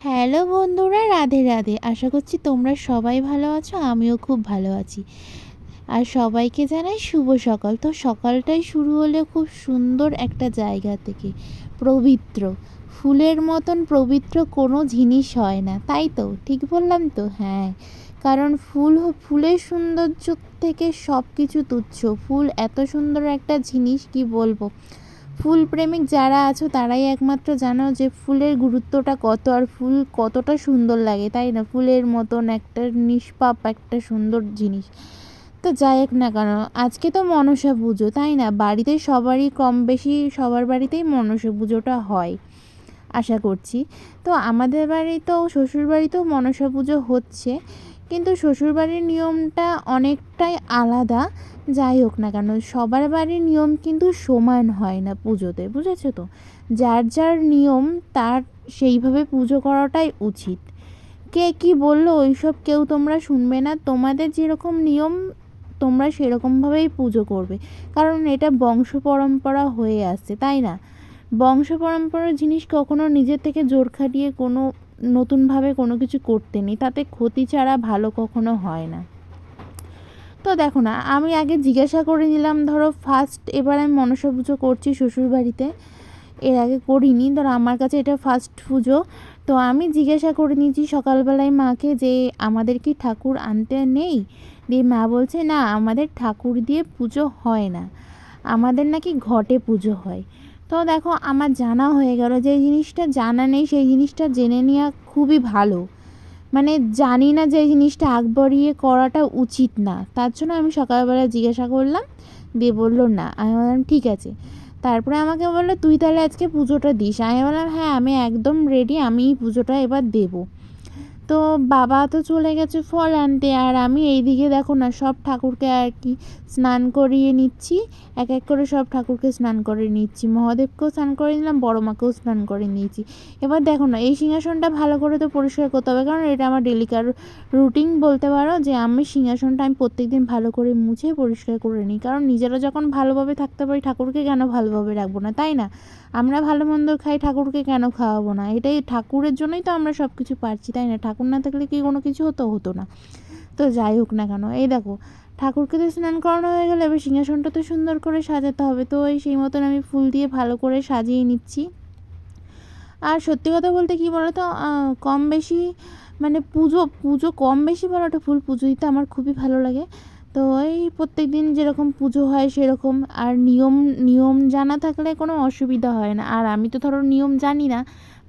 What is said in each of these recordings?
Hello বন্ধুরা, রাধে রাধে। আশা করছি তোমরা সবাই ভালো আছো, আমিও খুব ভালো আছি। আর সবাইকে জানাই শুভ সকাল। তো সকালটাই শুরু হলে খুব সুন্দর একটা জায়গা থেকে। পবিত্র। ফুলের মতন পবিত্র কোনো জিনিস হয় না। তাই তো? ঠিক বললাম তো? হ্যাঁ। কারণ ফুল ফুলের সৌন্দর্য থেকে সব কিছু তুচ্ছ। ফুল এত সুন্দর একটা জিনিস, কি বলব? ফুল প্রেমিক যারা আছো, তারাই একমাত্র জানো যে ফুলের গুরুত্বটা কত আর ফুল কতটা সুন্দর লাগে, তাই না? ফুলের মতন একটা নিষ্পাপ, একটা সুন্দর জিনিস। তো যাই হোক না কেন, আজকে তো মনসা পুজো, তাই না? বাড়িতে সবারই কম বেশি সবার বাড়িতেই মনসা পুজোটা হয়, আশা করছি। তো আমাদের বাড়িতেও শ্বশুর বাড়িতেও মনসা পুজো হচ্ছে। কিন্তু শ্বশুরবাড়ির নিয়মটা অনেকটাই আলাদা, যাই হোক না কেন, সবার বাড়ির নিয়ম কিন্তু সমান হয় না পুজোতে, বুঝেছ তো? যার যার নিয়ম, তার সেইভাবে পুজো করাটাই উচিত। কে কি বলল, ওইসব কেউ তোমরা শুনবে না। তোমাদের যেরকম নিয়ম, তোমরা সেরকমভাবেই পুজো করবে। কারণ এটা বংশ পরম্পরা হয়ে আসছে, তাই না? বংশ পরম্পরার জিনিস কখনো নিজের থেকে জোর খাটিয়ে কোনো নতুনভাবে কোনো কিছু করতে নেই তাতে ক্ষতি ছাড়া ভালো কখনো হয় না। তো দেখো না, আমি আগে জিজ্ঞাসা করে নিলাম, ধরো ফার্স্ট এবার আমি মনসা পুজো করছি শ্বশুরবাড়িতে এর আগে করিনি, ধরো আমার কাছে এটা ফার্স্ট পুজো, তো আমি জিজ্ঞাসা করে নিয়েছি সকালবেলায় মাকে যে আমাদের কি ঠাকুর আনতে নেই? দিয়ে মা বলছে, না, আমাদের ঠাকুর দিয়ে পুজো হয় না, আমাদের নাকি ঘটে পুজো হয়। তো দেখো আমার জানা হয়ে গেল যে জিনিসটা জানা নেই, সেই জিনিসটা জেনে নেওয়া খুবই ভালো। মানে জানি না যে জিনিসটা আগ বাড়িয়ে করাটা উচিত না। তার জন্য আমি সকালবেলা জিজ্ঞাসা করলাম, দিয়ে বলল, না। আমি বললাম, ঠিক আছে। তারপরে আমাকে বলল, তুই তাহলে আজকে পুজোটা দিস। আমি বললাম হ্যাঁ আমি একদম রেডি আমি পুজোটা এবার দেবো। তো বাবা তো চলে গেছে ফল আনতে, আর আমি এইদিকে দেখো না, সব ঠাকুরকে আর কি স্নান করিয়ে নিচ্ছি। এক এক করে সব ঠাকুরকে স্নান করে নিচ্ছি। মহাদেবকেও স্নান করে নিলাম, বড় মাকেও স্নান করে নিয়েছি। এবার দেখো না, এই সিংহাসনটা ভালো করে তো পরিষ্কার করতে হবে, কারণ এটা আমার ডেলিকার রুটিন বলতে পারো যে আমি সিংহাসনটা আমি প্রত্যেক দিন ভালো করে মুছে পরিষ্কার করে নিই। কারণ নিজেরা যখন ভালোভাবে থাকতে পারি, ঠাকুরকে কেন ভালোভাবে রাখব না, তাই না? আমরা ভালো মন্দ খাই, ঠাকুরকে কেন খাওয়াবো না? এটাই ঠাকুরের জন্যই তো আমরা সব কিছু পারছি, তাই না? ঠাকুর না থাকলে কি কোনো কিছু হতো? হতো না। তো যাই হোক না কেন, এই দেখো, ঠাকুরকে তো স্নান করানো হয়ে গেলে, এবার সিংহাসনটা তো সুন্দর করে সাজাতে হবে। তো এই সেই মতন আমি ফুল দিয়ে ভালো করে সাজিয়ে নিচ্ছি। আর সত্যি কথা বলতে কী বলো তো কম বেশি মানে পুজো পুজো কম বেশি বলাটা ফুল পুজো দিতে আমার খুবই ভালো লাগে। তো এই প্রত্যেক দিন যেরকম পুজো হয় সেরকম, আর নিয়ম নিয়ম জানা থাকলে কোনো অসুবিধা হয় না। আর আমি তো ধরো নিয়ম জানি না,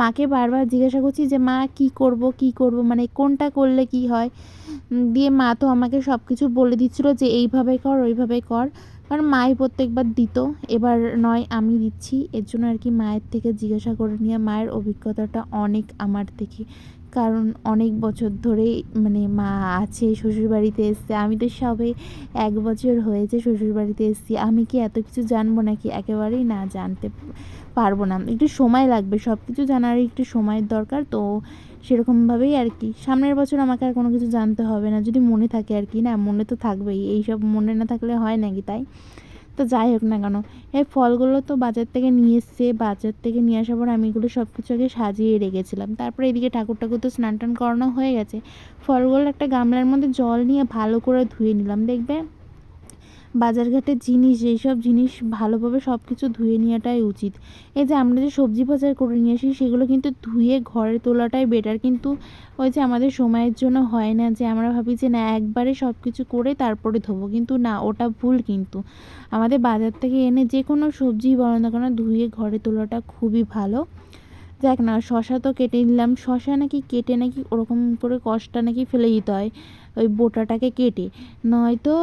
মাকে বারবার জিজ্ঞাসা করছি যে, মা, কি করব কি করব মানে কোনটা করলে কি হয়? দিয়ে মা তো আমাকে সব কিছু বলে দিচ্ছিল যে, এইভাবে কর, ওইভাবে কর। কারণ মাই প্রত্যেকবার দিত, এবার নয়, আমি দিচ্ছি। এর জন্য আর কি মায়ের থেকে জিজ্ঞাসা করে নিয়ে মায়ের অভিজ্ঞতাটা অনেক আমার থেকে। কারণ অনেক বছর ধরেই মানে মা আছে, শ্বশুরবাড়িতে এসছে। আমি তো সবে এক বছর হয়েছে শ্বশুরবাড়িতে এসেছি। আমি কি এত কিছু জানব নাকি? একেবারেই না জানতে পারব না। একটু সময় লাগবে। সব কিছু জানার একটু সময়ের দরকার, তো সেরকমভাবেই আর কি। সামনের বছর আমাকে আর কোনো কিছু জানতে হবে না। যদি মনে থাকে আর কি, না, মনে তো থাকবেই। এইসব মনে না থাকলে হয় নাকি তাই? তো যাই হোক না কেন। এই ফলগুলো তো বাজার থেকে নিয়ে এসছে, বাজার থেকে নিয়ে আসার পর আমি এগুলো সব কিছু আগে সাজিয়ে রেখেছিলাম। তারপরে এদিকে ঠাকুর ঠাকুর তো স্নান টান করানো হয়ে গেছে। ফলগুলো একটা গামলার মধ্যে জল নিয়ে ভালো করে ধুয়ে নিলাম, দেখবে? বাজারঘাটের জিনিস এইসব জিনিস ভালোভাবে সব কিছু ধুয়ে নেওয়াটাই উচিত। এই যে আমরা যে সবজি বাজার করে নিয়ে আসি, সেগুলো কিন্তু ধুয়ে ঘরে তোলাটাই বেটার কিন্তু ওই যে আমাদের সময়ের জন্য হয় না যে আমরা ভাবি যে না, একবারে সব কিছু করে তারপরে ধোবো। কিন্তু না, ওটা ভুল কিন্তু। আমাদের বাজার থেকে এনে যে কোনো সবজি বলো না কেন, ধুয়ে ঘরে তোলাটা খুবই ভালো। দেখ না, শশা তো কেটে নিলাম। শশা নাকি কেটে নাকি ওরকম করে কষটা নাকি ফেলে দিতে হয়। ওই বোটাটাকে কেটে। নয়তো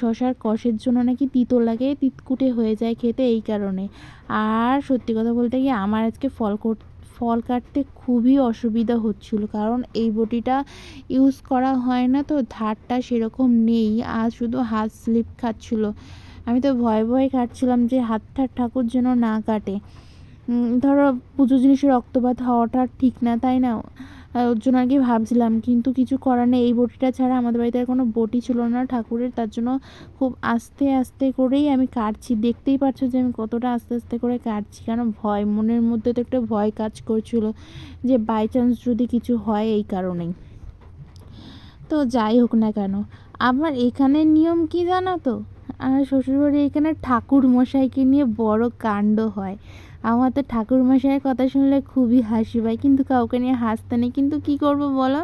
শশার কষের জন্য নাকি তিতো লাগে, তিতকুটে হয়ে যায় খেতে এই কারণে। আর সত্যি কথা বলতে গিয়ে আমার আজকে ফল কর, ফল কাটতে খুবই অসুবিধা হচ্ছিল। কারণ এই বটিটা ইউজ করা হয় না তো, ধারটা সেরকম নেই। আর শুধু হাত স্লিপ খাচ্ছিলো। আমি তো ভয়ে ভয়ে কাটছিলাম যে হাতটা ঠাকুর যেন না কাটে। ধরো পুজো জিনিসের রক্তপাত হওয়াটা ঠিক না, তাই না? ওর জন্য আর কি ভাবছিলাম, কিন্তু কিছু করার নেই। এই বটিটা ছাড়া আমাদের বাড়িতে আর কোনো বটি ছিল না ঠাকুরের, তার জন্য খুব আস্তে আস্তে করেই আমি কাটছি। দেখতেই পাচ্ছ যে আমি কতটা আস্তে আস্তে করে কাটছি কারণ ভয়, মনের মধ্যে তো একটা ভয় কাজ করছিল যে বাই চান্স যদি কিছু হয় এই কারণেই। তো যাই হোক না কেন আমার এখানের নিয়ম কি জানো তো? আমার শ্বশুরবাড়ি এখানে ঠাকুর মশাইকে নিয়ে বড় কাণ্ড হয়। আমার তো ঠাকুর মশাইয়ের কথা শুনলে খুবই হাসি পায় কিন্তু কাউকে নিয়ে হাসতে নেই। কিন্তু কি করব বলো?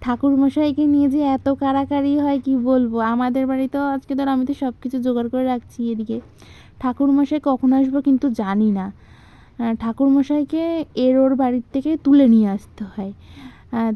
ঠাকুর মশাইকে নিয়ে যে এত কাড়াকাড়ি হয় কি বলব? আমাদের বাড়িতেও আজকে ধর আমি তো সব কিছু জোগাড় করে রাখছি এদিকে। ঠাকুর মশাই কখন আসব কিন্তু জানি না। আহ, ঠাকুর মশাইকে এর ওর বাড়ির থেকে তুলে নিয়ে আসতে হয়।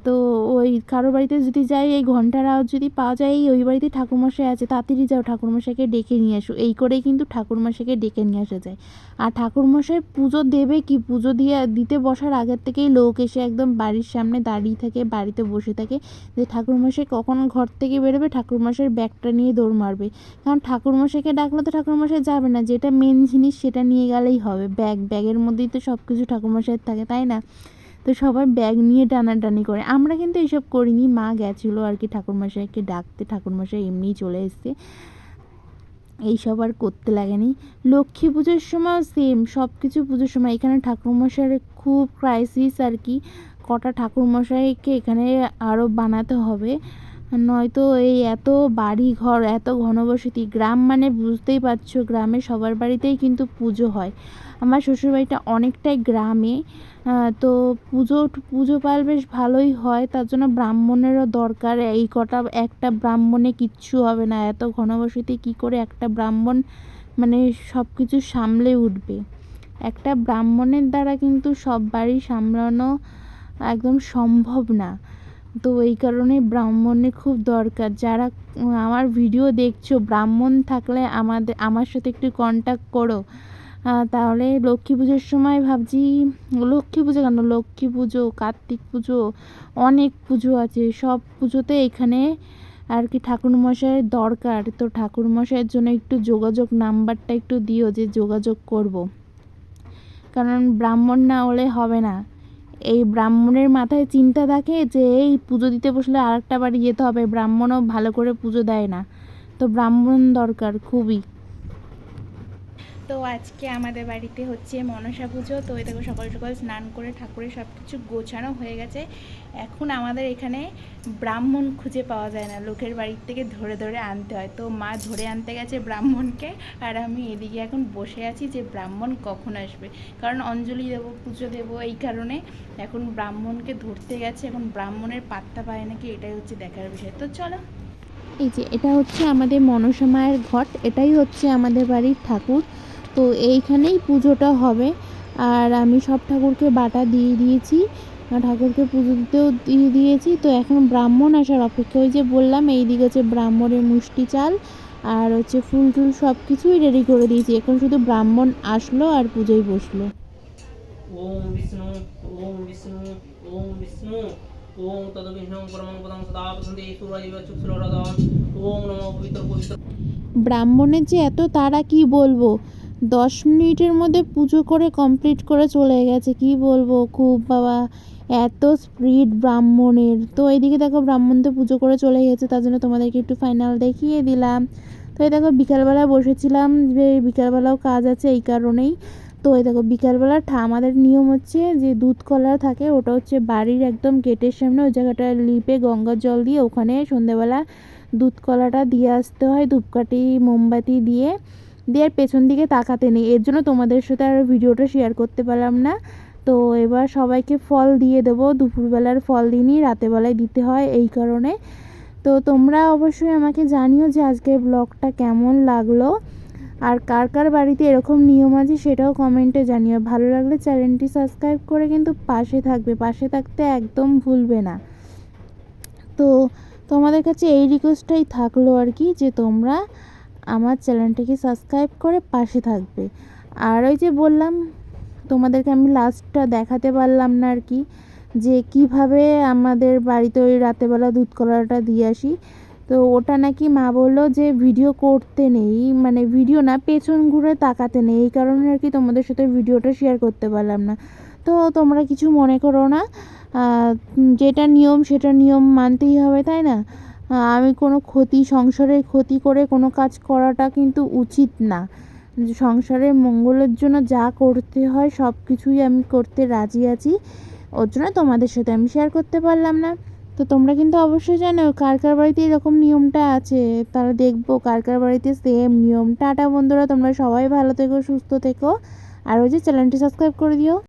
তো ওই কারও বাড়িতে যদি যাই, এই ঘণ্টার আওয়াজ যদি পাওয়া যায়, এই ওই বাড়িতে ঠাকুরমশাই আছে, তাড়াতাড়ি যাও, ঠাকুরমশাইকে ডেকে নিয়ে আসো। এই করেই কিন্তু ঠাকুরমশাইকে ডেকে নিয়ে আসা যায়। আর ঠাকুরমশাই পুজো দেবে কি? পুজো দিয়ে, দিতে বসার আগের থেকেই লোক এসে একদম বাড়ির সামনে দাঁড়িয়ে থাকে, বাড়িতে বসে থাকে। যে ঠাকুরমশাই কখন ঘর থেকে বেরোবে, ঠাকুরমশাইয়ের ব্যাগটা নিয়ে দৌড় মারবে। কারণ ঠাকুরমশাইকে ডাকলে তো ঠাকুরমশাই যাবে না। যেটা মেন জিনিস সেটা নিয়ে গেলেই হবে। ব্যাগ, ব্যাগের মধ্যেই তো সব কিছু ঠাকুরমশাইয়ের থাকে, তাই না? তো সবার ব্যাগ নিয়ে টানাটানি করে। আমরা কিন্তু এসব করিনি। মা গেছিল আর কি ঠাকুরমশাইকে ডাকতে। ঠাকুরমশাই এমনিই চলে এসছে। এইসব আর করতে লাগেনি। লক্ষ্মী পুজোর সময় সেম সব কিছু পুজোর সময়। এখানে ঠাকুরমশাইয়ের খুব ক্রাইসিস আর কি। কটা ঠাকুরমশাইকে এখানে আরও বানাতে হবে। নয়তো এই এত বাড়ি ঘর এত ঘনবসতি, গ্রাম মানে বুঝতেই পারছ গ্রামে সবার বাড়িতেই কিন্তু পুজো হয়। আমার শ্বশুরবাড়িটা অনেকটাই গ্রামে তো পুজো পুজো পাল বেশ ভালোই হয়, তার জন্য ব্রাহ্মণেরও দরকার। এই কটা, একটা ব্রাহ্মণে কিচ্ছু হবে না, এত ঘনবসতি কী করে একটা ব্রাহ্মণ মানে সব কিছু সামলে উঠবে? একটা ব্রাহ্মণের দ্বারা কিন্তু সব বাড়ি সামলানো একদম সম্ভব না। তো এই কারণে ব্রাহ্মণের খুব দরকার। যারা, আমার ভিডিও দেখছ, ব্রাহ্মণ থাকলে আমাদের, আমার সাথে একটু কন্ট্যাক্ট করো। তাহলে লক্ষ্মী পুজোর সময় ভাবছি, লক্ষ্মী পুজো কেন? লক্ষ্মী পুজো, কার্তিক পুজো, অনেক পুজো আছে। সব পুজোতে এখানে আর কি ঠাকুরমশাইয়ের দরকার। তো ঠাকুরমশাইয়ের জন্য একটু যোগাযোগ নাম্বারটা একটু দিও যে যোগাযোগ করব। কারণ ব্রাহ্মণ না হলে হবে না। এই ব্রাহ্মণের মাথায় চিন্তা থাকে যে এই পুজো দিতে বসলে আরেকটা বাড়ি যেতে হবে। ব্রাহ্মণও ভালো করে পুজো দেয় না। তো ব্রাহ্মণ দরকার খুবই। তো আজকে আমাদের বাড়িতে হচ্ছে মনসা পুজো। তো এই দেখো সকাল সকাল স্নান করে ঠাকুরের সব কিছু গোছানো হয়ে গেছে। এখন আমাদের এখানে ব্রাহ্মণ খুঁজে পাওয়া যায় না। লোকের বাড়ির থেকে ধরে ধরে আনতে হয়। তো মা ধরে আনতে গেছে ব্রাহ্মণকে। আর আমি এদিকে এখন বসে আছি যে ব্রাহ্মণ কখন আসবে। কারণ অঞ্জলি দেবো, পুজো দেবো এই কারণে এখন ব্রাহ্মণকে ধরতে গেছে। এখন ব্রাহ্মণের পাত্তা পায় নাকি এটাই হচ্ছে দেখার বিষয়। তো চলো। এই যে, এটা হচ্ছে আমাদের মনসা মায়ের ঘট। এটাই হচ্ছে আমাদের বাড়ির ঠাকুর। তো এইখানেই পুজোটা হবে। আর আমি সব ঠাকুরকে বাটা দিয়ে দিয়েছি। ঠাকুরকে পুজো দিতেও দিয়ে দিয়েছি। তো এখন ব্রাহ্মণ আসার অপেক্ষা। ওই যে বললাম এই দিকে হচ্ছে ব্রাহ্মণের মুষ্টি চাল আর হচ্ছে ফুল টুল সব কিছুই রেডি করে দিয়েছি। এখন শুধু ব্রাহ্মণ আসলো আর পুজোয় বসল। ওম বিষ্ণু ওম বিষ্ণু ওম বিষ্ণু ওম তদবিষ্ণু পরমং পদং সদা বসন্তি সুরাজিব চক্ষুরদাম ওম নমো পবিত্র পবিত্র ব্রাহ্মণের যে এত তারা কি বলব? দশ মিনিটের মধ্যে পুজো করে কমপ্লিট করে চলে গেছে। কি বলব? খুব বাবা, এত স্পিড ব্রাহ্মণের। তো এইদিকে দেখো ব্রাহ্মণ তো পুজো করে চলে গেছে, তার জন্য তোমাদেরকে একটু ফাইনাল দেখিয়ে দিলাম। তো এই দেখো বিকালবেলা বসেছিলাম যে বিকালবেলাও কাজ আছে এই কারণেই। তো এই দেখো বিকালবেলা আমাদের নিয়ম হচ্ছে যে দুধ কলা থাকে, ওটা হচ্ছে বাড়ির একদম গেটের সামনে, ওই জায়গাটা লিপে গঙ্গার জল দিয়ে ওখানে সন্ধেবেলা দুধ কলাটা দিয়ে আসতে হয় ধূপকাঠি, মোমবাতি দিয়ে। দিয়ে আর পেছন দিকে তাকাতে নেই। এর জন্য তোমাদের সাথে আর ভিডিওটা শেয়ার করতে পারলাম না। তো এবার সবাইকে ফল দিয়ে দেবো। দুপুরবেলার ফল দিনই রাতেবেলায় দিতে হয় এই কারণে। তো তোমরা অবশ্যই আমাকে জানিও যে আজকের ব্লগটা কেমন লাগল। আর কার কার বাড়িতে এরকম নিয়ম আছে সেটাও কমেন্টে জানিও। ভালো লাগলে চ্যানেলটি সাবস্ক্রাইব করে কিন্তু পাশে থাকবে। পাশে থাকতে একদম ভুলবে না। তো তোমাদের কাছে এই রিকোয়েস্টটাই থাকল আর কি যে তোমরা আমার চ্যানেলটিকে সাবস্ক্রাইব করে পাশে থাকবে। আর ওই যে বললাম, তোমাদেরকে আমি লাস্টটা দেখাতে পারলাম না আর কি, যে কীভাবে আমাদের বাড়িতে ওই রাতেবেলা দুধ কলাটা দিয়ে আসি। তো ওটা নাকি মা বলল যে ভিডিও করতে নেই মানে ভিডিও না, পেছন ঘুরে তাকাতে নেই, এই কারণে আর কি তোমাদের সাথে ভিডিওটা শেয়ার করতে পারলাম না। তো তোমরা কিছু মনে করো না যেটা নিয়ম সেটা নিয়ম মানতেই হবে, তাই না? আমি কোনো ক্ষতি, সংসারের ক্ষতি করে কোনো কাজ করাটা কিন্তু উচিত না। সংসারের মঙ্গলের জন্য যা করতে হয়, সব কিছুই আমি করতে রাজি আছি। ওর জন্য তোমাদের সাথে আমি শেয়ার করতে পারলাম না। তো তোমরা কিন্তু অবশ্যই জানো, কার কার বাড়িতে এরকম নিয়মটা আছে? তারা দেখব কার কার বাড়িতে সেম নিয়ম। টাটা বন্ধুরা, তোমরা সবাই ভালো থেকো, সুস্থ থেকো। আর ওই যে চ্যানেলটি সাবস্ক্রাইব করে দিও।